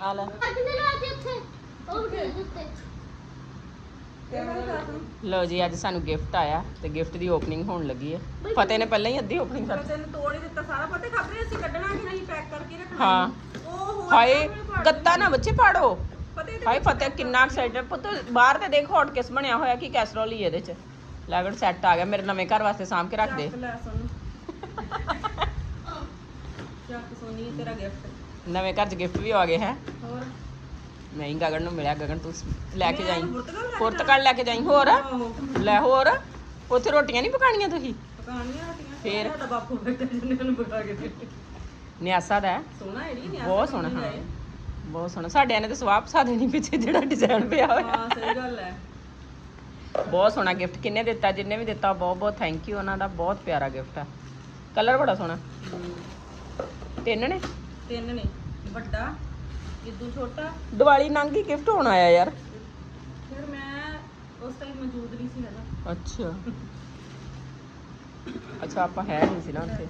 ਆ ਲੈ। ਲਓ ਜੀ ਅੱਜ ਸਾਨੂੰ ਗਿਫਟ ਆਇਆ ਤੇ ਗਿਫਟ ਦੀ ਓਪਨਿੰਗ ਹੋਣ ਲੱਗੀ ਹੈ। ਫਤਿਹ ਨੇ ਪਹਿਲਾਂ ਹੀ ਅੱਧੀ ਓਪਨਿੰਗ ਕਰ ਤੈਨੂੰ ਤੋੜ ਹੀ ਦਿੱਤਾ ਸਾਰਾ। ਪਤਾ ਖਬਰੇ ਅਸੀਂ ਕੱਢਣਾ ਕਿ ਨਹੀਂ ਪੈਕ ਕਰਕੇ ਰੱਖਣਾ ਹਾਂ। ਉਹ ਹੋਰ ਹਾਏ ਗੱਤਾ ਨਾ ਬੱਚੇ ਪਾੜੋ। ਹਾਏ ਫਤਿਹ ਕਿੰਨਾ ਐਕਸਾਈਟਡ ਪੁੱਤ ਬਾਹਰ ਤੇ ਦੇਖ ਹੌਟ ਕਿਸ ਬਣਿਆ ਹੋਇਆ ਕੀ ਕੈਸਰੋਲ ਹੀ ਇਹਦੇ ਚ। ਲੈਗੜ ਸੈੱਟ ਆ ਗਿਆ ਮੇਰੇ ਨਵੇਂ ਘਰ ਵਾਸਤੇ ਸਾਂਭ ਕੇ ਰੱਖ ਦੇ। ਚੱਕ ਸੋਨੀ। ਤੇਰਾ ਗਿਫਟ ਨਵੇਂ ਘਰ ਚ ਗਿਫਟ ਵੀ ਆ ਗਏ ਹੈ? ਹੋਰ? ਨਹੀਂ ਗਗਨ ਨੂੰ ਮਿਲਿਆ ਗਗਨ ਤੂੰ ਲੈ ਕੇ ਜਾਈ। ਪੁਰਤਗਾਲ ਲੈ ਕੇ ਜਾਈ ਹੋਰ? ਲੈ ਹੋਰ? ਉੱਥੇ ਰੋਟੀਆਂ ਨਹੀਂ ਪਕਾਣੀਆਂ ਤੁਸੀਂ? ਰੋਟੀਆਂ। ਫੇਰ? ਸਾਡਾ ਬਾਪੂ ਬੈਠਾ ਜਿੰਨੇ ਨੂੰ ਪਕਾ ਕੇ ਦੇ ਨਿਆਸਾ ਦਾ। ਸੋਹਣਾ ਨਹੀਂ ਬਹੁਤ ਸੋਹਣਾ ਹਾਂ। ਬਹੁਤ ਸੋਹਣਾ। ਸਾਡਿਆਂ ਨੇ ਤਾਂ ਸਵਾਪ ਸਾ ਦੇਣੀ ਪਿੱਛੇ ਜਿਹੜਾ ਡਿਜ਼ਾਈਨ ਪਿਆ ਹੋਇਆ। ਹਾਂ ਸਹੀ ਗੱਲ ਹੈ। ਬਹੁਤ ਸੋਹਣਾ ਗਿਫਟ ਕਿੰਨੇ ਦਿੱਤਾ ਜਿੰਨੇ ਵੀ ਦਿੱਤਾ ਬਹੁਤ ਬਹੁਤ ਥੈਂਕ ਯੂ ਉਹਨਾਂ ਦਾ ਬਹੁਤ ਪਿਆਰਾ ਗਿਫਟ ਆ ਕਲਰ ਬੜਾ ਸੋਹਣਾ। ਤਿੰਨ ਨੇ? ਤਿੰਨ ਨੇ ਵੱਡਾ ਇਦੋਂ ਛੋਟਾ। ਦੀਵਾਲੀ ਨੰਗ ਹੀ ਗਿਫਟ ਹੋਣ ਆਇਆ ਯਾਰ। ਫਿਰ ਮੈਂ ਉਸ ਟਾਈਮ ਮੌਜੂਦ ਨਹੀਂ ਸੀ ਹੈਗਾ ਅੱਛਾ। ਅੱਛਾ ਆਪਾਂ ਹੈ ਨਹੀਂ ਸੀ ਨਾ ਉੱਥੇ।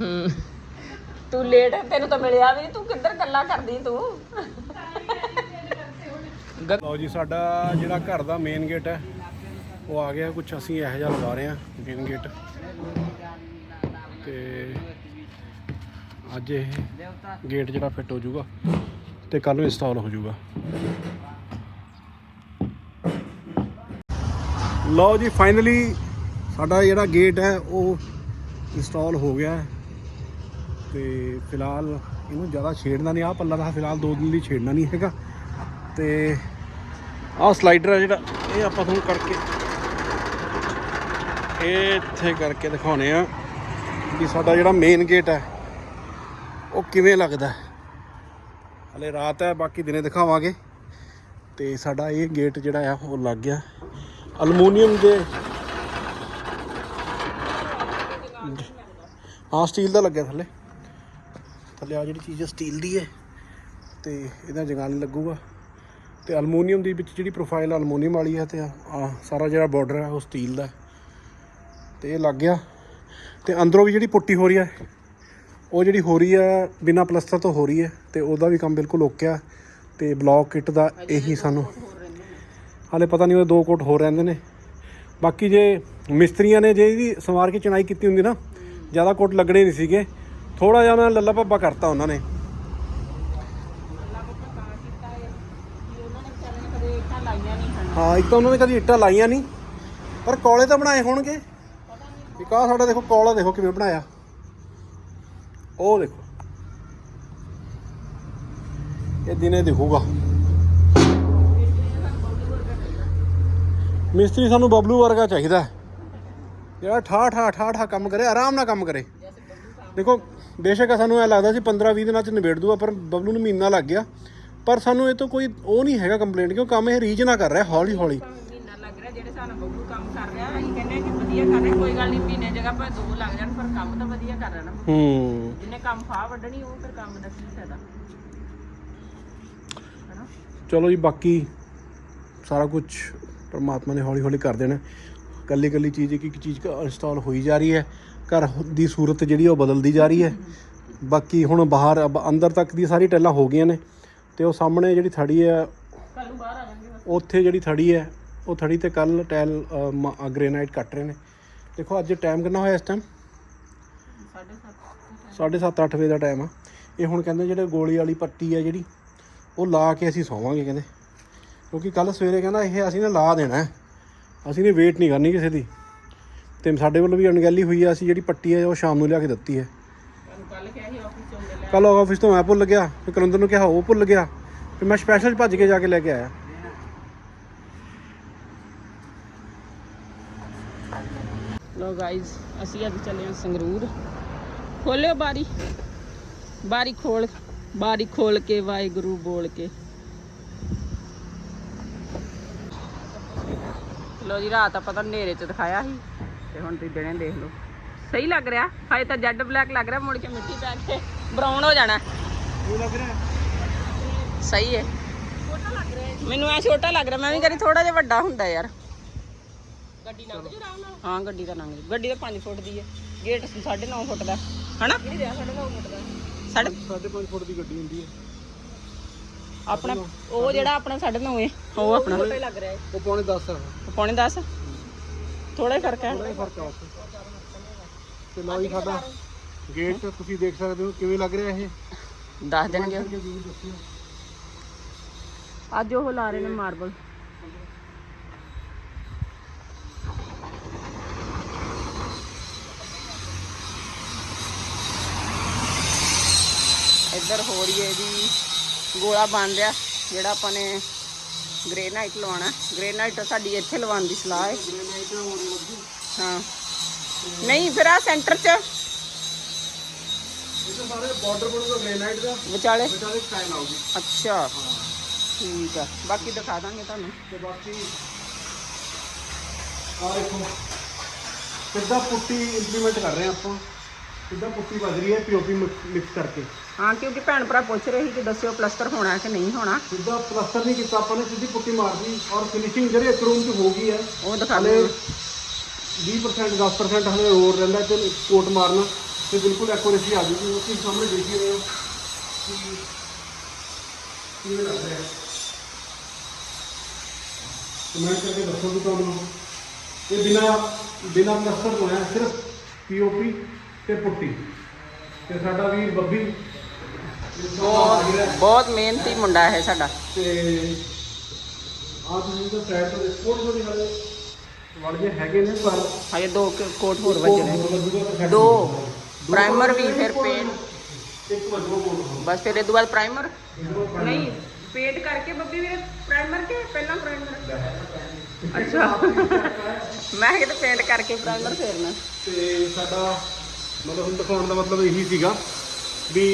ਹੂੰ। ਤੂੰ ਲੇਟ ਤੈਨੂੰ ਤਾਂ ਮਿਲਿਆ ਵੀ ਨਹੀਂ ਤੂੰ ਕਿੱਧਰ ਗੱਲਾਂ ਕਰਦੀ ਤੂੰ? ਲਓ ਜੀ ਸਾਡਾ ਜਿਹੜਾ ਘਰ ਦਾ ਮੇਨ ਗੇਟ ਹੈ ਉਹ ਆ ਗਿਆ ਕੁਝ ਅਸੀਂ ਇਹੋ ਜਿਹਾ ਲਗਾ ਰਹੇ ਹਾਂ ਮੇਨ ਗੇਟ ਤੇ ਅੱਜ ਇਹ ਗੇਟ ਜਿਹੜਾ ਫਿੱਟ ਹੋ ਜਾਊਗਾ ਤੇ ਕੱਲ ਨੂੰ ਇੰਸਟਾਲ ਹੋ ਜਾਊਗਾ। ਲਓ ਜੀ ਫਾਈਨਲੀ ਸਾਡਾ ਜਿਹੜਾ ਗੇਟ ਹੈ, ਉਹ ਇੰਸਟਾਲ ਹੋ ਗਿਆ। ਹੈ ਤੇ ਫਿਲਹਾਲ ਇਹਨੂੰ ਜ਼ਿਆਦਾ ਛੇੜਨਾ ਨਹੀਂ ਆ ਪੱਲਾ ਦਾ ਫਿਲਹਾਲ ਦੋ ਦਿਨ ਲਈ ਛੇੜਨਾ ਨਹੀਂ ਹੈਗਾ। ਤੇ ਆਹ ਸਲਾਈਡਰ ਆ ਜਿਹੜਾ, ਇਹ ਆਪਾਂ ਤੁਹਾਨੂੰ ਕਰਕੇ ਇਹ ਇੱਥੇ ਕਰਕੇ ਦਿਖਾਉਨੇ ਆ ਕਿ ਸਾਡਾ ਜਿਹੜਾ ਮੇਨ ਗੇਟ ਹੈ, ਉਹ ਕਿਵੇਂ ਲੱਗਦਾ ਹੈ। ਹਲੇ ਰਾਤ ਹੈ, ਬਾਕੀ ਦਿਨੇ ਦਿਖਾਵਾਂਗੇ। ਤੇ ਸਾਡਾ ਇਹ ਗੇਟ ਜਿਹੜਾ ਆ, ਉਹ ਲੱਗ ਗਿਆ ਅਲਮੂਨੀਅਮ ਦੇ। ਹਾਂ ਸਟੀਲ ਦਾ ਲੱਗਿਆ ਥੱਲੇ। ਥੱਲੇ ਆ ਜਿਹੜੀ ਚੀਜ਼ ਸਟੀਲ ਦੀ ਹੈ। ਤੇ ਇਹਦਾ ਜਗਾਨ ਲੱਗੂਗਾ। ਤੇ ਅਲਮੋਨੀਅਮ ਦੀ ਵਿੱਚ ਜਿਹੜੀ ਪ੍ਰੋਫਾਈਲ ਅਲਮੋਨੀਅਮ ਵਾਲੀ ਹੈ ਤੇ ਆ ਸਾਰਾ ਜਿਹੜਾ ਬਾਰਡਰ ਹੈ, ਉਹ ਸਟੀਲ ਦਾ ਹੈ। ਤੇ ਇਹ ਲੱਗ ਗਿਆ। ਤੇ ਅੰਦਰੋਂ ਵੀ ਜਿਹੜੀ ਪੁੱਟੀ ਹੋ ਰਹੀ ਹੈ ਉਹ ਜਿਹੜੀ ਹੋ ਰਹੀ ਹੈ ਬਿਨਾ ਪਲਸਤਰ ਤੋਂ ਹੋ ਰਹੀ ਹੈ ਤੇ ਉਹਦਾ ਵੀ ਕੰਮ ਬਿਲਕੁਲ ਓਕੇ ਆ ਤੇ ਬਲੌਕ ਕਿੱਟ ਦਾ ਇਹੀ ਸਾਨੂੰ ਹਾਲੇ ਪਤਾ ਨਹੀਂ ਉਹ ਦੋ ਕੋਟ ਹੋ ਰਹਿੰਦੇ ਨੇ। ਬਾਕੀ ਜੇ ਮਿਸਤਰੀਆਂ ਨੇ ਜੇ ਇਹਦੀ ਸਵਾਰ ਕੇ ਚਣਾਈ ਕੀਤੀ ਹੁੰਦੀ ਨਾ ਜ਼ਿਆਦਾ ਕੋਟ ਲੱਗਣੇ ਨਹੀਂ ਸੀਗੇ। ਥੋੜਾ ਜਿਹਾ ਉਹਨਾਂ ਨੇ। ਲੱਲਾ ਭੱਬਾ ਕਰਤਾ ਉਹਨਾਂ ਨੇ ਹਾਂ ਇੱਕ ਤਾਂ ਉਹਨਾਂ ਨੇ ਕਦੀ ਇੱਟਾਂ ਲਾਈਆਂ ਨਹੀਂ ਪਰ ਕੋਲੇ ਤਾਂ ਬਣਾਏ ਹੋਣਗੇ। ਇੱਕ ਆਹ ਸਾਡਾ ਦੇਖੋ ਕੌਲਾ ਦੇਖੋ ਕਿਵੇਂ ਬਣਾਇਆ। ਉਹ ਦੇਖੋ। ਇਹ ਦਿਨੇ ਦਿਖੂਗਾ। ਮਿਸਤਰੀ ਸਾਨੂੰ ਬਬਲੂ ਵਰਗਾ ਚਾਹੀਦਾ ਜਿਹੜਾ ਠਾ ਠਾ ਠਾ ਠਾ ਕੰਮ ਕਰੇ, ਆਰਾਮ ਨਾਲ ਕੰਮ ਕਰੇ। ਦੇਖੋ, ਬੇਸ਼ੱਕ ਸਾਨੂੰ ਇਹ ਲੱਗਦਾ ਸੀ 15 20 ਦਿਨਾਂ ਚ ਨਿਬੇੜ ਦੂਗਾ, ਪਰ ਬਬਲੂ ਨੂੰ ਮਹੀਨਾ ਲੱਗ ਗਿਆ। ਪਰ ਸਾਨੂੰ ਇਹ ਤੋਂ ਕੋਈ ਉਹ ਨਹੀਂ ਹੈਗਾ ਕੰਪਲੇਂਟ ਕਿਉਂ ਕੰਮ ਇਹ ਰੀਜ ਨਾ ਕਰ ਰਿਹਾ ਹੌਲੀ ਹੌਲੀ ਮਹੀਨਾ ਲੱਗ ਰਿਹਾ, ਜਿਹੜੇ ਸਾਨੂੰ ਬੱਬੂ ਕੰਮ ਕਰ ਰਿਹਾ, ਅਸੀਂ ਕਹਿੰਦੇ ਕਿ ਵਧੀਆ ਕਰ ਰਿਹਾ ਕੋਈ ਗੱਲ ਨਹੀਂ ਮਹੀਨੇ ਜਗ੍ਹਾ ਪਰ ਦੋ ਲੱਗ ਜਾਣ ਪਰ ਕੰਮ ਤਾਂ ਵਧੀਆ ਕਰ ਰਿਹਾ ਨਾ। ਹੂੰ। ਜਿਹਨੇ ਕੰਮ ਫਾਹ ਵੱਢਣੀ ਉਹ ਫਿਰ ਕੰਮ ਦਾ ਕੀ ਫਾਇਦਾ? ਹਨਾ? ਚਲੋ ਜੀ ਬਾਕੀ ਸਾਰਾ ਕੁਝ ਪਰਮਾਤਮਾ ਨੇ ਹੌਲੀ ਹੌਲੀ ਕਰ ਦੇਣਾ। ਕੱਲੀ ਕੱਲੀ ਚੀਜ਼ ਇੱਕ ਇੱਕ ਚੀਜ਼ ਇੰਸਟਾਲ ਹੋਈ ਜਾ ਰਹੀ ਹੈ। ਘਰ ਦੀ ਸੂਰਤ ਜਿਹੜੀ ਉਹ ਬਦਲਦੀ ਜਾ ਰਹੀ ਹੈ। ਬਾਕੀ ਹੁਣ ਬਾਹਰ ਅੰਦਰ ਤੱਕ ਦੀ ਸਾਰੀ ਟੈਲਾਂ ਹੋ ਗਈਆਂ ਨੇ। ਤੇ ਉਹ ਸਾਹਮਣੇ ਜਿਹੜੀ ਥੜੀ ਹੈ ਕੱਲ ਨੂੰ ਬਾਹਰ ਆ ਜਾਣਗੇ ਬਸ। ਉੱਥੇ ਜਿਹੜੀ ਥੜੀ ਹੈ ਉਹ ਥੜੀ ਤੇ ਕੱਲ ਟੈਲ ਗ੍ਰੇਨਾਈਟ ਕੱਟ ਰਹੇ ਨੇ। ਦੇਖੋ, ਅੱਜ ਟਾਈਮ ਕਿੰਨਾ ਹੋਇਆ ਇਸ ਟਾਈਮ 7:30 7:30 8 ਵਜੇ ਦਾ ਟਾਈਮ ਆ। ਇਹ ਹੁਣ ਕਹਿੰਦੇ ਜਿਹੜੇ ਗੋਲੀ ਵਾਲੀ ਪੱਟੀ ਹੈ ਜਿਹੜੀ, ਉਹ ਲਾ ਕੇ ਅਸੀਂ ਸੌਵਾਂਗੇ ਕਹਿੰਦੇ। ਕਿਉਂਕਿ ਕੱਲ ਸਵੇਰੇ ਕਹਿੰਦਾ ਇਹ ਅਸੀਂ ਨੇ ਲਾ ਦੇਣਾ ਅਸੀਂ ਨੇ ਵੇਟ ਨਹੀਂ ਕਰਨੀ ਕਿਸੇ ਦੀ। ਤੇ ਸਾਡੇ ਵੱਲੋਂ ਵੀ ਅਣਗਹਿਲੀ ਹੋਈ ਹੈ ਅਸੀਂ ਜਿਹੜੀ ਪੱਟੀ ਹੈ ਉਹ ਸ਼ਾਮ ਨੂੰ ਲਿਆ ਕੇ ਦਿੱਤੀ ਹੈ। ਤੁਹਾਨੂੰ ਕੱਲ ਕਿਹਾ ਸੀ ਆਫਿਸ ਚੋਂ ਲੈ ਕੱਲ ਆਫਿਸ ਤੋਂ ਮੈਂ ਭੁੱਲ ਗਿਆ, ਫਿਰ ਕਲੰਦਰ ਨੂੰ ਕਿਹਾ, ਉਹ ਭੁੱਲ ਗਿਆ। ਫਿਰ ਮੈਂ ਸਪੈਸ਼ਲ ਭੱਜ ਕੇ ਜਾ ਕੇ ਲੈ ਕੇ ਆਇਆ। ਲੋ ਗਾਇਜ਼ ਅਸੀਂ ਅੱਜ ਚੱਲੇ ਹਾਂ ਸੰਗਰੂਰ। ਖੋਲਿਓ ਬਾਰੀ। ਬਾਰੀ ਖੋਲ ਬਾਰੀ ਖੋਲ ਕੇ ਵਾਹਿਗੁਰੂ ਬੋਲ ਕੇ। ਲੋ ਜੀ ਰਾਤ ਆਪਾਂ ਤਾਂ ਹਨੇਰੇ 'ਚ ਦਿਖਾਇਆ ਸੀ ਤੇ ਹੁਣ ਤੁਸੀਂ ਦਿਨੇ ਦੇਖ ਲਓ। ਸਹੀ ਲੱਗ ਰਿਹਾ? ਹਾਏ ਤਾਂ ਜੈਡ ਬਲੈਕ ਲੱਗ ਰਿਹਾ ਮੁੜ ਕੇ ਮਿੱਟੀ ਪੈ ਕੇ ਬਰਾਊਨ ਹੋ ਜਾਣਾ। ਉਹ ਲੱਗ ਰਿਹਾ। ਸਹੀ ਹੈ। ਮੈਨੂੰ ਐ ਛੋਟਾ ਲੱਗ ਰਿਹਾ ਮੈਂ ਵੀ ਕਰੀ ਥੋੜਾ ਜਿਹਾ ਵੱਡਾ ਹੁੰਦਾ ਯਾਰ। ਗੱਡੀ ਲੰਘ ਜੂ ਆਰਾਮ ਨਾਲ? ਹਾਂ ਗੱਡੀ ਤਾਂ ਲੰਘ ਜੂ। ਗੱਡੀ ਤਾਂ 5 ਫੁੱਟ ਦੀ ਹੈ। ਗੇਟ 9.5 ਫੁੱਟ ਦਾ। ਹਨਾ? ਕਿਹੜੀ ਦੇ 9.5 ਫੁੱਟ ਦਾ। ਸਾਢੇ 5.5 ਫੁੱਟ ਦੀ ਗੱਡੀ ਹੁੰਦੀ ਹੈ। ਆਪਣਾ ਉਹ ਜਿਹੜਾ ਆਪਣਾ 9.5 ਹੈ ਉਹ ਆਪਣਾ। ਲੱਗ ਰਿਹਾ ਉਹ ਪੌਣੇ 10 ਹੈ। ਪੌਣੇ 10 ਥੋੜਾ ਹੀ ਫ਼ਰਕ ਹੈ। ਥੋੜਾ ਹੀ ਫ਼ਰਕ ਉੱਥੇ। ਤੇ ਲਓ ਜੀ ਸਾਡਾ ਗੇਟ ਤੁਸੀਂ ਦੇਖ ਸਕਦੇ ਹੋ ਕਿਵੇਂ ਲੱਗ ਰਿਹਾ ਇਹ। ਦੱਸ ਦੇਣਗੇ। ਅੱਜ ਉਹ ਲਾ ਰਹੇ ਨੇ ਮਾਰਬਲ। ਇੱਧਰ ਹੋ ਰਹੀ ਹੈ ਇਹਦੀ ਗੋਲਾ ਬਣ ਰਿਹਾ ਜਿਹੜਾ ਆਪਾਂ ਨੇ ਗ੍ਰੇਨਾਈਟ ਲਵਾਉਣਾ। ਗ੍ਰੇਨਾਈਟ ਸਾਡੀ ਇੱਥੇ ਲਵਾਉਣ ਦੀ ਸਲਾਹ ਹੈ। ਹਾਂ। ਨਹੀਂ ਫਿਰ ਆ ਸੈਂਟਰ 'ਚ। ਇਹ ਤਾਂ ਸਾਰੇ ਬਾਰਡਰ ਬਣੂਗਾ ਗ੍ਰੇਨਾਈਟ ਦਾ। ਵਿਚਾਲੇ। ਵਿਚਾਲੇ ਸਟਾਈਲ ਆਊਗੀ ਅੱਛਾ। ਠੀਕ ਆ। ਬਾਕੀ ਦਿਖਾ ਦਾਂਗੇ ਤੁਹਾਨੂੰ। ਤੇ ਬਾਕੀ ਆ ਦੇਖੋ ਸਿੱਧਾ ਪੁੱਟੀ ਇੰਪਲੀਮੈਂਟ ਕਰ ਰਹੇ ਆਪਾਂ। ਸਿੱਧਾ ਪੁੱਟੀ ਵੱਜ ਰਹੀ ਹੈ ਪੀਓਪੀ ਮਿਕਸ ਕਰਕੇ। ਹਾਂ ਕਿਉਂਕਿ ਭੈਣ ਭਰਾ ਪੁੱਛ ਰਹੇ ਸੀ ਕਿ ਦੱਸਿਓ ਪਲਸਟਰ ਹੋਣਾ ਕਿ ਨਹੀਂ ਹੋਣਾ। ਸਿੱਧਾ ਪਲਸਟਰ ਨਹੀਂ ਕੀਤਾ ਆਪਾਂ ਨੇ ਸਿੱਧੀ ਪੁੱਟੀ ਮਾਰਦੀ ਔਰ ਫਿਨਿਸ਼ਿੰਗ ਜਿਹੜੇ ਇੱਕ ਰੂਮ 'ਚ ਹੋ ਗਈ ਹੈ ਉਹ ਦਿਖਾ ਹਲੇ ਦਿਓ 20% 10% ਹਲੇ ਹੋਰ ਰਹਿੰਦਾ ਤੇ ਕੋਟ ਮਾਰਨਾ ਤੇ ਬਿਲਕੁਲ ਐਕੂਰੇਸੀ ਆ ਜੂਗੀ। ਉਹ ਤੁਸੀਂ ਸਾਹਮਣੇ ਦੇਖ ਹੀ ਰਹੇ ਹੋ ਕਿ ਕਿਵੇਂ ਲੱਗ ਰਿਹਾ ਹੈ। ਕਮੈਂਟ ਕਰਕੇ ਦੱਸੋ ਵੀ ਤੁਹਾਨੂੰ। ਇਹ ਬਿਨਾ ਬਿਨਾ ਪਲਸਟਰ ਤੋਂ ਹੈ ਸਿਰਫ ਪੀਓਪੀ ਤੇ ਪੁੱਟੀ। ਤੇ ਸਾਡਾ ਵੀਰ ਬੱਬੀ ਬਹੁਤ ਬਹੁਤ ਮਿਹਨਤੀ ਮੁੰਡਾ ਹੈ ਸਾਡਾ। ਤੇ ਆ ਤੁਸੀਂ ਤਾਂ ਸਾਈਡ ਤੋਂ ਥੋੜੀ ਥੋੜੀ ਹਲੇ ਵੜ ਜੇ ਹੈਗੇ ਨੇ ਪਰ ਹਜੇ ਦੋ ਕੁ ਕੋਟ ਹੋਰ ਵੱਜਣੇ। ਦੋ। ਪ੍ਰਾਈਮਰ ਵੀ ਫਿਰ ਪੇਂਟ ਇੱਕ ਵਜੋ ਕੋਲ ਬਸ ਫਿਰ ਇਹ ਤੋਂ ਬਾਅਦ ਪ੍ਰਾਈਮਰ? ਨਹੀਂ ਪੇਂਟ ਕਰਕੇ ਬੱਬੀ ਵੀਰੇ ਪ੍ਰਾਈਮਰ ਕੇ ਪਹਿਲਾਂ ਪ੍ਰਾਈਮਰ? ਅੱਛਾ। ਮੈਂ ਕਿਤੇ ਪੇਂਟ ਕਰਕੇ ਪ੍ਰਾਈਮਰ ਫੇਰਨਾ। ਤੇ ਸਾਡਾ ਮਤਲਬ ਹੁਣ ਦਿਖਾਉਣ ਦਾ ਮਤਲਬ ਇਹੀ ਸੀਗਾ ਵੀ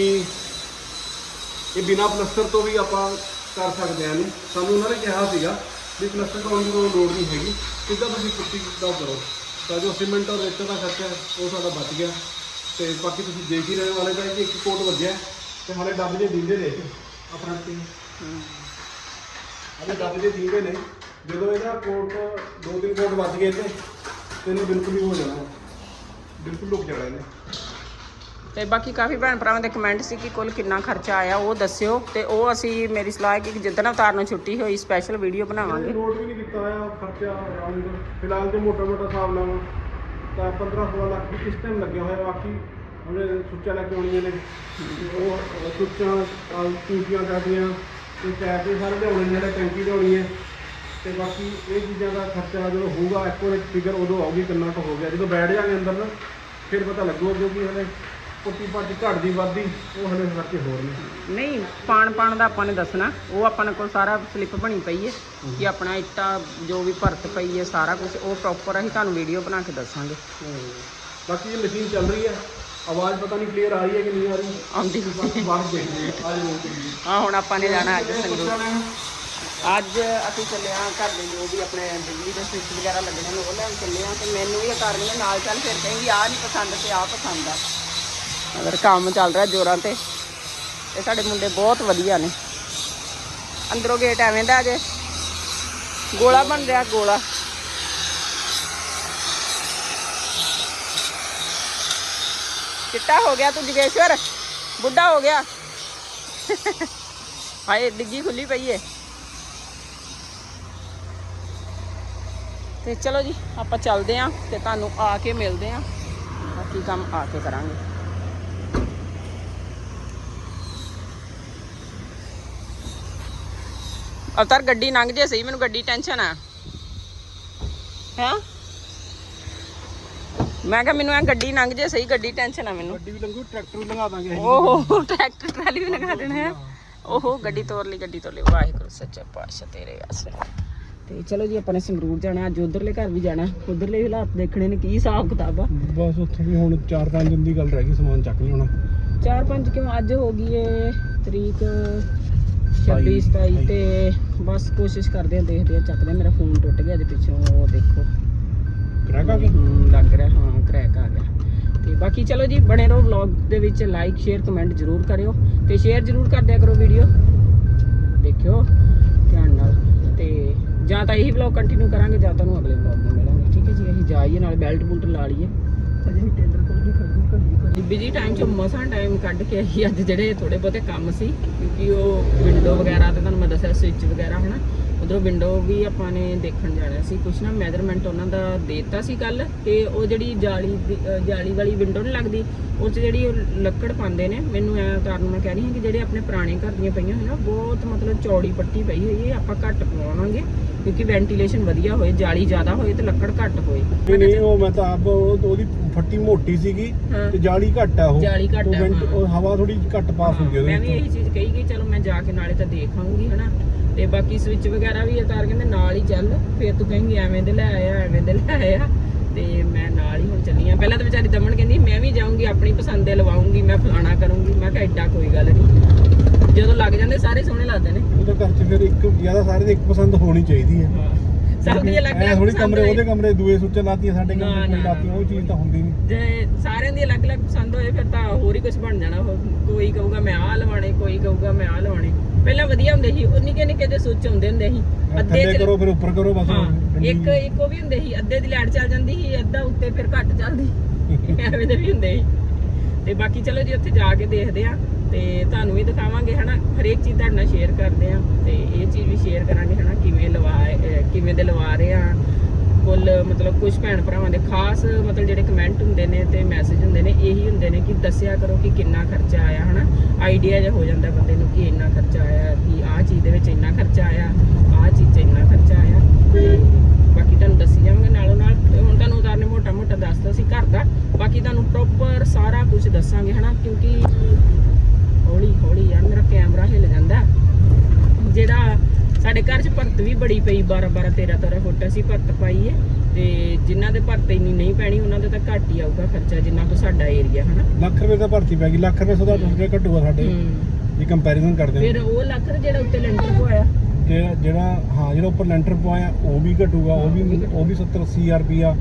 ਇਹ ਬਿਨਾ ਪਲਸਟਰ ਤੋਂ ਵੀ ਆਪਾਂ ਕਰ ਸਕਦੇ ਹਾਂ ਇਹਨੂੰ। ਸਾਨੂੰ ਉਹਨਾਂ ਨੇ ਕਿਹਾ ਸੀਗਾ ਵੀ ਪਲਸਟਰ ਕਰਾਉਣ ਦੀ ਕੋਈ ਲੋੜ ਨਹੀਂ ਹੈਗੀ। ਸਿੱਧਾ ਤੁਸੀਂ ਪੁੱਟੀ ਦਾ ਕਰੋ। ਤਾਂ ਜੋ ਸੀਮੈਂਟ ਔਰ ਰੇਤ ਦਾ ਖਰਚਾ ਉਹ ਸਾਡਾ ਬਚ ਗਿਆ। ਤੇ ਬਾਕੀ ਤੁਸੀਂ ਦੇਖ ਹੀ ਰਹੇ ਹੋ ਵਾਲੇ ਦਾ ਕਿ ਇੱਕ ਕੋਟ ਵੱਜਿਆ ਤੇ ਹਾਲੇ ਡੱਬ ਜੇ ਦਿੰਦੇ ਨੇ ਆਪਣਾ ਤੇ ਹਲੇ ਡੱਬ ਜੇ ਦਿੰਦੇ ਨੇ। ਜਦੋਂ ਇਹਦਾ ਕੋਟ ਦੋ ਤਿੰਨ ਕੋਟ ਵੱਜ ਗਏ ਤੇ ਤੇ ਇਹਨੇ ਬਿਲਕੁਲ ਹੀ ਹੋ ਜਾਣਾ। ਬਿਲਕੁਲ ਲੁਕ ਜਾਣਾ ਇਹਨੇ। ਤੇ ਬਾਕੀ ਕਾਫੀ ਭੈਣ ਭਰਾਵਾਂ ਦੇ ਕਮੈਂਟ ਸੀ ਕਿ ਕੁੱਲ ਕਿੰਨਾ ਖਰਚਾ ਆਇਆ, ਉਹ ਦੱਸਿਓ ਤੇ ਉਹ ਅਸੀਂ, ਮੇਰੀ ਸਲਾਹ ਹੈ ਕਿ ਜਿੱਦਣ ਅਵਤਾਰ ਨੂੰ ਛੁੱਟੀ ਹੋਈ ਸਪੈਸ਼ਲ ਵੀਡੀਓ ਬਣਾਵਾਂਗੇ। ਨੋਟ ਵੀ ਨਹੀਂ ਕੀਤਾ ਹੋਇਆ, ਖਰਚਾ ਅਰਾਊਂਡ ਫਿਲਹਾਲ ਤੇ ਮੋਟਾ ਮੋਟਾ ਹਿਸਾਬ ਲਾਵਾਂ ਤਾਂ 15 16 ਲੱਖ ਵੀ ਕਿਸ ਟਾਈਮ ਲੱਗਿਆ ਹੋਇਆ, ਬਾਕੀ ਉਹਨੇ ਸੁੱਚਾ ਲੈ ਕੇ ਆਉਣੀਆਂ ਨੇ ਤੇ ਉਹ ਸੁੱਚਾਂ ਟੂਟੀਆਂ ਕਰਦੀਆਂ, ਤੇ ਟੈਪ ਵੀ ਸਾਰੇ ਲਿਆਉਣੇ ਜਿਹੜੇ ਟੈਂਕੀ ਲਿਆਉਣੀ ਹੈ। ਤੇ ਬਾਕੀ ਇਹ ਚੀਜ਼ਾਂ ਦਾ ਖਰਚਾ ਜਦੋਂ ਹੋਊਗਾ ਐਕੂਰੇਟ ਫਿਗਰ ਉਦੋਂ ਆਊਗੀ, ਕਿੰਨਾ ਕੁ ਹੋ ਗਿਆ। ਜਦੋਂ ਬੈਠ ਜਾਗੇ ਅੰਦਰ ਨਾ, ਫਿਰ ਪਤਾ ਲੱਗੂਗਾ ਕਿਉਂਕਿ ਹਲੇ ਪੁੱਟੀ ਪੱਟੀ ਘਟਦੀ ਵੱਧਦੀ ਉਹ ਹਲੇ ਖਰਚੇ ਹੋਰ ਨੇ ਨਹੀਂ ਪਾਣ ਪਾਣ ਦਾ ਆਪਾਂ ਨੇ ਦੱਸਣਾ। ਉਹ ਆਪਾਂ ਕੋਲ ਸਾਰਾ ਸਲਿੱਪ ਬਣੀ ਪਈ ਹੈ ਕਿ ਆਪਣਾ ਇੱਟਾਂ ਜੋ ਵੀ ਭਰਤ ਪਈ ਹੈ ਸਾਰਾ ਕੁਝ ਉਹ ਪ੍ਰੋਪਰ ਅਸੀਂ ਤੁਹਾਨੂੰ ਵੀਡੀਓ ਬਣਾ ਕੇ ਦੱਸਾਂਗੇ। ਬਾਕੀ ਇਹ ਮਸ਼ੀਨ ਚੱਲ ਰਹੀ ਹੈ। ਆਵਾਜ਼ ਪਤਾ ਨਹੀਂ ਕਲੀਅਰ ਆ ਰਹੀ ਹੈ ਕਿ ਨਹੀਂ ਆ ਰਹੀ। ਆਉਂਦੀ। ਬਾਕੀ ਬਾਅਦ ਦੇਖਦੇ ਹਾਂ ਜਾਓ। ਹਾਂ ਹੁਣ ਆਪਾਂ ਨੇ ਜਾਣਾ ਅੱਜ ਸੰਗਰੂਰ। ਅੱਜ ਅਸੀਂ ਚੱਲੇ ਹਾਂ ਘਰ ਦੇ ਜੋ ਵੀ ਆਪਣੇ ਬਿਜਲੀ ਦੇ ਸਵਿੱਚ ਵਗੈਰਾ ਲੱਗਣੇ ਨੇ ਉਹ ਲੈਣ ਚੱਲੇ ਹਾਂ। ਤੇ ਮੈਨੂੰ ਵੀ ਇਹ ਕਰ ਰਹੀ ਹੈ ਨਾਲ ਚੱਲ ਫਿਰ ਕਹੇਂਗੀ ਆਹ ਨਹੀਂ ਪਸੰਦ ਤੇ ਆਹ ਪਸੰਦ ਆ। ਅਗਰ ਕੰਮ ਚੱਲ ਰਿਹਾ ਜੋਰਾਂ ਤੇ ਇਹ ਸਾਡੇ ਮੁੰਡੇ ਬਹੁਤ ਵਧੀਆ ਨੇ। ਅੰਦਰੋਂ ਗੇਟ ਐਵੇਂ ਦਾ ਜੇ, ਗੋਲਾ ਬਣ ਰਿਹਾ ਗੋਲਾ। ਚਿੱਟਾ ਹੋ ਗਿਆ ਤੂੰ ਜਗੇਸ਼ਵਰ, ਬੁੱਢਾ ਹੋ ਗਿਆ। ਹਾਏ, ਡਿੱਗੀ ਖੁੱਲੀ ਪਈ ਏ। ਤੇ ਚਲੋ ਜੀ, ਆਪਾਂ ਚੱਲਦੇ ਆਂ ਤੇ ਤੁਹਾਨੂੰ ਆ ਕੇ ਮਿਲਦੇ ਆਂ। ਬਾਕੀ ਕੰਮ ਆ ਕੇ ਕਰਾਂਗੇ। ਅਵਤਾਰ ਗੱਡੀ ਲੰਘ ਜੇ ਸਹੀ ਮੈਨੂੰ ਗੱਡੀ ਟੈਨਸ਼ਨ ਆ। ਹੈਂ? ਮੈਂ ਕਿਹਾ ਮੈਨੂੰ ਐ ਗੱਡੀ ਲੰਘ ਜੇ ਸਹੀ ਗੱਡੀ ਟੈਨਸ਼ਨ ਆ ਮੈਨੂੰ। ਗੱਡੀ ਵੀ ਲੰਘੂ ਟਰੈਕਟਰ ਵੀ ਲੰਘਾ ਦਾਂਗੇ। ਓਹੋ ਟਰੈਕਟਰ ਟਰਾਲੀ ਵੀ ਲਗਾ ਦੇਣਾ ਹੈ। ਓਹੋ ਗੱਡੀ ਤੋਰ ਲਈ ਗੱਡੀ ਤੋਰ ਲਈ। ਵਾਹਿਗੁਰੂ ਸੱਚਾ ਪਾਤਸ਼ਾਹ ਤੇਰੇ ਵਾਸਤੇ। ਤੇ ਚਲੋ ਜੀ ਆਪਾਂ ਨੇ ਸੰਗਰੂਰ ਜਾਣਾ ਅੱਜ ਉਧਰਲੇ ਘਰ ਵੀ ਜਾਣਾ। ਉਧਰਲੇ ਹਾਲਾਤ ਦੇਖਣੇ ਨੇ ਕੀ ਹਿਸਾਬ ਕਿਤਾਬ ਆ। ਬਸ ਉੱਥੇ ਵੀ ਹੁਣ 4-5 ਦਿਨ ਦੀ ਗੱਲ ਰਹਿ ਗਈ ਸਮਾਨ ਚੱਕ ਚਾਰ ਪੰਜ ਕਿਉਂ? ਅੱਜ ਹੋ ਗਈ ਏ ਤਰੀਕ 26 27 ਤੇ ਬਸ ਕੋਸ਼ਿਸ਼ ਕਰਦੇ ਆ ਦੇਖਦੇ ਆ ਚੱਕਦੇ ਆ ਮੇਰਾ ਫੋਨ ਟੁੱਟ ਗਿਆ ਜੇ ਪਿੱਛੋਂ ਉਹ ਦੇਖੋ। ਕਰੈਕ ਆ ਗਿਆ? ਹਮ, ਲੱਗ ਰਿਹਾ ਹਾਂ ਕਰੈਕ ਆ ਗਿਆ। ਤੇ ਬਾਕੀ ਚਲੋ ਜੀ ਬਣੇ ਰਹੋ ਵਲੌਗ ਦੇ ਵਿੱਚ ਲਾਈਕ ਸ਼ੇਅਰ ਕਮੈਂਟ ਜਰੂਰ ਕਰਿਓ ਤੇ ਸ਼ੇਅਰ ਜਰੂਰ ਕਰ ਦਿਆ ਕਰੋ ਵੀਡੀਓ ਦੇਖਿਓ ਧਿਆਨ ਨਾਲ। ਤੇ ਜਾਂ ਤਾਂ ਇਹੀ ਵਲੌਗ ਕੰਟੀਨਿਊ ਕਰਾਂਗੇ ਜਾਂ ਤੁਹਾਨੂੰ ਅਗਲੇ ਵਲੌਗ ਨੂੰ ਮਿਲਾਂਗੇ। ਠੀਕ ਹੈ ਲਾਈਏ ਨਾਲ ਬੈਲਟ ਬੁਲਟ ਲਾ ਲਈਏ। ਅਜੇ ਹੀ ਟੇਲਰ ਬਿਜ਼ੀ ਟਾਈਮ ਚ ਮਸਾਂ ਟਾਈਮ ਕੱਢ ਕੇ ਆਈ ਅੱਜ ਜਿਹੜੇ ਥੋੜੇ ਬਹੁਤੇ ਕੰਮ ਸੀ, ਕਿਉਂਕਿ ਉਹ ਵਿੰਡੋ ਵਗੈਰਾ ਤੇ ਤੁਹਾਨੂੰ ਮੈਂ ਦੱਸਿਆ ਸਵਿਚ ਵਗੈਰਾ ਹਨਾ, ਉਧਰੋਂ ਵਿੰਡੋ ਵੀ ਆਪਾਂ ਨੇ ਦੇਖਣ ਜਾਣਾ ਸੀ। ਕੁਛ ਨਾ ਮੈਜ਼ਰਮੈਂਟ ਉਹਨਾਂ ਦਾ ਦੇਤਾ ਸੀ ਕੱਲ ਤੇ ਉਹ ਜਿਹੜੀ ਜਾਲੀ ਦੀ- ਜਾਲੀ ਵਾਲੀ ਵਿੰਡੋ ਨਹੀਂ ਲੱਗਦੀ, ਉਹ 'ਚ ਜਿਹੜੀ ਉਹ ਲੱਕੜ ਪਾਉਂਦੇ ਨੇ, ਮੈਨੂੰ ਐ ਕਾਰਨ ਮੈਂ ਕਹਿ ਰਹੀ ਹਾਂ ਕਿ ਜਿਹੜੇ ਆਪਣੇ ਪੁਰਾਣੇ ਘਰ ਦੀਆਂ ਪਈਆਂ ਹੋਈਆਂ ਬਹੁਤ ਮਤਲਬ ਚੌੜੀ ਪੱਟੀ ਪਈ ਹੋਈ ਹੈ, ਆਪਾਂ ਘੱਟ ਪਵਾਵਾਂਗੇ ਕਿਉਂਕਿ ਵੈਂਟੀਲੇਸ਼ਨ ਵਧੀਆ ਹੋਏ ਜਾਲੀ ਜ਼ਿਆਦਾ ਹੋਏ ਤੇ ਲੱਕੜ ਘੱਟ ਹੋਏ। ਨਹੀਂ ਨਹੀਂ ਉਹ ਮੈਂ ਤਾਂ ਆਪ ਉਹ- ਉਹਦੀ ਫੱਟੀ ਮੋਟੀ ਸੀਗੀ ਹਾਂ। ਤੇ ਜਾਲੀ ਘੱਟ ਆ ਉਹ। ਜਾਲੀ ਘੱਟ ਉਹ ਆ, ਵੈਂਟ- ਹਾਂ। ਉਹ ਹਵਾ ਥੋੜੀ ਘੱਟ ਪਾਸ ਹੁੰਦੀ ਉਹਦੇ ਮੈਂ ਵੀ ਵਿੱਚੋਂ। ਇਹੀ ਚੀਜ਼ ਕਹੀ ਗਈ ਚਲੋ ਮੈਂ ਜਾ ਕੇ ਨਾਲੇ ਤਾਂ ਦੇਖ ਆਉਂਗੀ ਹਨਾ। ਤੇ ਬਾਕੀ ਸਵਿਚ ਵਗੈਰਾ ਵੀ ਅਤਾਰ ਕਹਿੰਦੇ ਨਾਲ ਹੀ ਚੱਲ ਫਿਰ ਤੂੰ ਕहेंगी ਐਵੇਂ ਦੇ ਲੈ ਆਇਆ ਐਵੇਂ ਦੇ ਲੈ ਆਇਆ। ਤੇ ਮੈਂ ਨਾਲ ਹੀ ਹੁਣ ਚੱਲੀ ਆ। ਪਹਿਲਾਂ ਤਾਂ ਵਿਚਾਰੀ ਦਮਨ ਕਹਿੰਦੀ ਮੈਂ ਵੀ ਜਾਊਂਗੀ ਆਪਣੀ ਪਸੰਦ ਦੇ ਲਵਾਉਂਗੀ ਮੈਂ ਫਲਾਣਾ ਕਰੂੰਗੀ। ਮੈਂ ਕਿਹਾ ਐਡਾ ਕੋਈ ਗੱਲ ਨਹੀਂ ਜਦੋਂ ਲੱਗ ਜਾਂਦੇ ਸਾਰੇ ਸੋਹਣੇ ਲੱਗਦੇ ਨੇ। ਉਹ ਤਾਂ ਘਰ 'ਚ ਫਿਰ ਇੱਕ ਜ਼ਿਆਦਾ ਸਾਰੇ ਦੀ ਇੱਕ ਪਸੰਦ ਹੋਣੀ ਚਾਹੀਦੀ ਹੈ। ਸਭ ਦੀ ਅਲੱਗ ਐ ਅਲੱਗ ਥੋੜੀ ਪਸੰਦ ਕਮਰੇ ਹੋਏ। ਉਹਦੇ ਕਮਰੇ ਦੂਏ ਸੁੱਚਾਂ ਲਾਤੀਆਂ ਸਾਡੇ ਨਾ, ਕਮਰੇ ਕੋਈ ਨਾ, ਲਾਤੀਆਂ ਉਹ ਚੀਜ਼ ਤਾਂ ਹੁੰਦੀ ਨਹੀਂ। ਜੇ ਸਾਰਿਆਂ ਦੀ ਅਲੱਗ-ਅਲੱਗ ਪਸੰਦ ਹੋਏ ਫਿਰ ਤਾਂ ਹੋਰ ਹੀ ਕੁਝ ਬਣ ਜਾਣਾ। ਉਹ ਕੋਈ ਕਹੂਗਾ ਮੈਂ ਆਹ ਲਵਾਣੇ ਕੋਈ ਕਹੂਗਾ ਮੈਂ ਆਹ ਲਵਾਣੇ ਪਹਿਲਾਂ ਵਧੀਆ ਹੁੰਦੇ ਸੀ ਉਹ ਨਿੱਕੇ ਨਿੱਕੇ ਜਿਹੇ ਸੁੱਚ ਹੁੰਦੇ ਹੁੰਦੇ ਸੀ ਅੱਧੇ ਥੱਲੇ ਚ ਕਰੋ ਫਿਰ ਉੱਪਰ ਕਰੋ ਬਸ ਹਾਂ ਗੱਡੀ- ਇੱਕ ਇੱਕ ਉਹ ਵੀ ਹੁੰਦੇ ਸੀ ਅੱਧੇ ਦੀ ਲਾਈਟ ਚੱਲ ਜਾਂਦੀ ਸੀ ਅੱਧਾ ਉੱਤੇ ਫਿਰ ਘੱਟ ਚੱਲਦੀ ਐਵੇਂ ਦੇ ਵੀ ਹੁੰਦੇ ਸੀ। ਤੇ ਬਾਕੀ ਚਲੋ ਜੀ ਉੱਥੇ ਜਾ ਕੇ ਦੇਖਦੇ ਆ। ਤੇ ਤੁਹਾਨੂੰ ਵੀ ਦਿਖਾਵਾਂਗੇ, ਹਨਾ? ਹਰੇਕ ਚੀਜ਼ ਤੁਹਾਡੇ ਨਾਲ ਸ਼ੇਅਰ ਕਰਦੇ ਆ ਤੇ ਇਹ ਚੀਜ਼ ਵੀ ਸ਼ੇਅਰ ਕਰਾਂਗੇ, ਹਨਾ? ਕਿਵੇਂ ਲਵਾ ਕਿਵੇਂ ਦੇ ਲਵਾ ਰਹੇ ਆ। ਕੁੱਲ ਮਤਲਬ ਕੁਝ ਭੈਣ ਭਰਾਵਾਂ ਦੇ ਖਾਸ ਮਤਲਬ ਜਿਹੜੇ ਕਮੈਂਟ ਹੁੰਦੇ ਨੇ ਤੇ ਮੈਸੇਜ ਹੁੰਦੇ ਨੇ, ਇਹੀ ਹੁੰਦੇ ਨੇ ਕਿ ਦੱਸਿਆ ਕਰੋ ਕਿ ਕਿੰਨਾ ਖਰਚਾ ਆਇਆ, ਹਨਾ? ਆਈਡੀਆ ਜਿਹਾ ਹੋ ਜਾਂਦਾ ਬੰਦੇ ਨੂੰ ਕਿ ਇੰਨਾ ਖਰਚਾ ਆਇਆ, ਕਿ ਆਹ ਚੀਜ਼ ਦੇ ਵਿੱਚ ਇੰਨਾ ਖਰਚਾ ਆਇਆ, ਆਹ ਚੀਜ਼ 'ਚ ਇੰਨਾ ਖਰਚਾ ਆਇਆ। ਤੇ ਬਾਕੀ ਤੁਹਾਨੂੰ ਦੱਸੀ ਜਾਵਾਂਗੇ ਨਾਲੋਂ ਨਾਲ। ਹੁਣ ਤੁਹਾਨੂੰ ਉਤਾਰਨੇ ਮੋਟਾ ਮੋਟਾ ਦੱਸਦਾ ਸੀ ਘਰ ਦਾ। ਬਾਕੀ ਤੁਹਾਨੂੰ ਪ੍ਰੋਪਰ ਸਾਰਾ ਕੁਝ ਦੱਸਾਂਗੇ, ਹਨਾ? ਕਿਉਂਕਿ ਹੌਲੀ ਹੌਲੀ ਯਾਰ ਮੇਰਾ ਕੈਮਰਾ ਹਿੱਲ ਜਾਂਦਾ ਜਿਹੜਾ ਸਾਡੇ ਘਰ 'ਚ ਭਰਤ ਵੀ ਬੜੀ ਪਈ 12 12 13 13 ਫੁੱਟ ਅਸੀਂ ਭਰਤ ਪਾਈ ਹੈ ਤੇ ਜਿਨ੍ਹਾਂ ਦੇ ਭਰਤ ਇੰਨੀ ਨਹੀਂ ਪੈਣੀ ਉਹਨਾਂ ਦੇ ਤਾਂ ਘੱਟ ਹੀ ਆਊਗਾ ਖਰਚਾ ਜਿੰਨਾ ਕੁ ਸਾਡਾ ਏਰੀਆ ਹਨਾ? ਲੱਖ ਰੁਪਏ ਦਾ ਭਰਤੀ ਪੈ ਗਈ ਲੱਖ ਰੁਪਏ ਸਦਾ ਰੁਪਏ ਘਟੂਗਾ ਸਾਡੇ। ਜੇ ਕੰਪੈਰੀਜ਼ਨ ਕਰਦੇ ਫਿਰ ਉਹ ਲੱਖ ਜਿਹੜਾ ਉੱਤੇ ਲੈਂਟਰ ਪਵਾਇਆ। ਤੇ ਜਿਹੜਾ ਹਾਂ ਜਿਹੜਾ ਉੱਪਰ ਲੈਂਟਰ ਪਵਾਇਆ ਉਹ ਵੀ ਘਟੂਗਾ ਉਹ ਵੀ ਉਹ ਵੀ 70 80 ਹਜ਼ਾਰ ਰੁਪਿਆ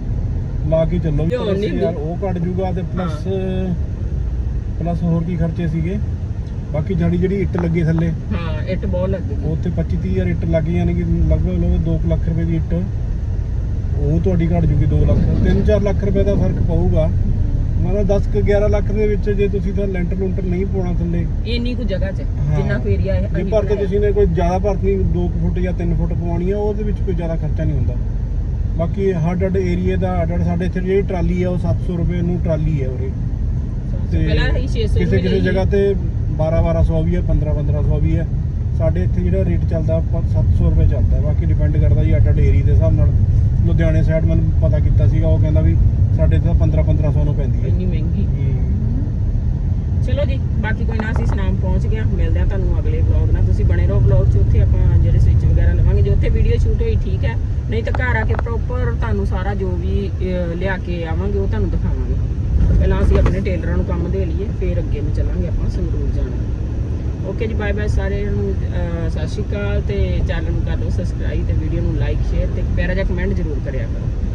ਲਾ ਕੇ ਚੱਲੋ ਵੀ ਲਿਆਉਣ ਨਹੀਂ 70 ਹਜ਼ਾਰ ਉਹ ਘਟ ਜੂਗਾ ਤੇ ਪਲੱਸ ਪਲੱਸ ਹੋਰ ਕੀ ਖਰਚੇ ਸੀਗੇ? ਬਾਕੀ ਜਿਹੜੀ ਜਿਹੜੀ ਇੱਟ ਲੱਗੀ ਥੱਲੇ ਹਾਂ ਇੱਟ ਬਹੁਤ ਲੱਗ ਉਹ ਤੇ 25 30 ਹਜ਼ਾਰ ਇੱਟ ਲੱਗ ਗਈ ਯਾਨੀ ਕਿ ਲਗਭਗ ਲੋ 2 ਲੱਖ ਰੁਪਏ ਦੀ ਇੱਟ। ਉਹ ਤੁਹਾਡੀ ਘਟ ਜੂਗੀ 2 ਲੱਖ। 3-4 ਲੱਖ ਰੁਪਏ ਦਾ ਫ਼ਰਕ ਪਊਗਾ। ਮਤਲਬ 10 ਕੁ 11 ਲੱਖ ਦੇ ਵਿੱਚ ਜੇ ਤੁਸੀਂ ਤਾਂ ਲੈਂਟਰ ਲੂੰਟਰ ਨਹੀਂ ਪਾਉਣਾ ਥੱਲੇ। ਇੰਨੀ ਕੁ ਜਗ੍ਹਾ 'ਚ। ਜਿੰਨਾ ਕੁ ਏਰੀਆ ਹੈ ਜੇ ਅਸੀਂ ਭਰ ਕੇ ਬਣਾਇਆ। ਤੁਸੀਂ ਨੇ ਕੋਈ ਜ਼ਿਆਦਾ ਭਰਤੀ 2 ਫੁੱਟ ਜਾਂ 3 ਫੁੱਟ ਪਵਾਉਣੀ ਆ ਉਹਦੇ ਵਿੱਚ ਕੋਈ ਜ਼ਿਆਦਾ ਖਰਚਾ ਨਹੀਂ ਹੁੰਦਾ। ਬਾਕੀ ਹੱਡ ਹੱਡ ਏਰੀਏ ਦਾ ਅੱਡ ਸਾਡੇ ਇੱਥੇ ਜਿਹੜੀ ਟਰਾਲੀ ਆ ਉਹ 700 ਰੁਪਏ ਨੂੰ ਟਰਾਲੀ ਹੈ ਉਰੇ। ਤੇ ਪਹਿਲਾਂ ਅਸੀਂ 600 ਕਿਸੇ ਕਿਸੇ ਜਗ੍ਹਾ ਤੇ 12 1200 ਵੀ ਹੈ 15 1500 ਵੀ ਹੈ। ਸਾਡੇ ਇੱਥੇ ਜਿਹੜਾ ਰੇਟ ਚੱਲਦਾ ਪ- 700 ਰੁਪਏ ਚੱਲਦਾ। ਬਾਕੀ ਡਿਪੈਂਡ ਕਰਦਾ ਜੀ ਅੱਡ ਅੱਡ ਦੇ ਹਿਸਾਬ ਨਾਲ। ਲੁਧਿਆਣੇ ਸਾਈਡ ਮੈਨੂੰ ਪਤਾ ਕੀਤਾ ਸੀਗਾ ਉਹ ਕਹਿੰਦਾ ਵੀ ਸਾਡੇ ਇੱਥੇ ਤਾਂ 15 1500 ਨੂੰ ਪੈਂਦੀ ਹੈ। ਇੰਨੀ ਮਹਿੰਗੀ। ਚਲੋ ਜੀ ਬਾਕੀ ਕੋਈ ਨਾ ਅਸੀਂ ਸੁਨਾਮ ਪਹੁੰਚ ਗਿਆ ਮਿਲਦੇ ਆ ਤੁਹਾਨੂੰ ਅਗਲੇ ਵਲੌਗ ਨਾਲ। ਤੁਸੀਂ ਬਣੇ ਰਹੋ ਵਲੌਗ 'ਚ ਉੱਥੇ ਆਪਾਂ ਜਿਹੜੇ ਸਵਿਚ ਵਗੈਰਾ ਲਵਾਂਗੇ। ਜੇ ਉੱਥੇ ਵੀਡੀਓ ਸ਼ੂਟ ਹੋਈ ਠੀਕ ਹੈ। ਨਹੀਂ ਤਾਂ ਘਰ ਆ ਕੇ ਪ੍ਰੋਪਰ ਤੁਹਾਨੂੰ ਸਾਰਾ ਜੋ ਵੀ ਲਿਆ ਕੇ ਆਵਾਂਗੇ ਉਹ ਤੁਹਾਨੂੰ ਦਿਖਾਵਾਂਗੇ। ਪਹਿਲਾਂ ਅਸੀਂ ਆਪਣੇ ਟੇਲਰਾਂ ਨੂੰ ਕੰਮ ਦੇ ਲਈਏ, ਫਿਰ ਅੱਗੇ ਨੂੰ ਚੱਲਾਂਗੇ ਆਪਾਂ, ਸੰਗਰੂਰ ਜਾਣਾ। ਓਕੇ ਜੀ ਬਾਏ ਬਾਏ ਸਾਰਿਆਂ ਨੂੰ ਸਤਿ ਸ਼੍ਰੀ ਅਕਾਲ ਤੇ ਚੈਨਲ ਨੂੰ ਕਰ ਲਓ ਸਬਸਕ੍ਰਾਈਬ ਤੇ ਵੀਡੀਓ ਨੂੰ ਲਾਈਕ ਸ਼ੇਅਰ ਤੇ ਇੱਕ ਪਿਆਰਾ ਜਿਹਾ ਕਮੈਂਟ ਜ਼ਰੂਰ ਕਰਿਆ ਕਰੋ।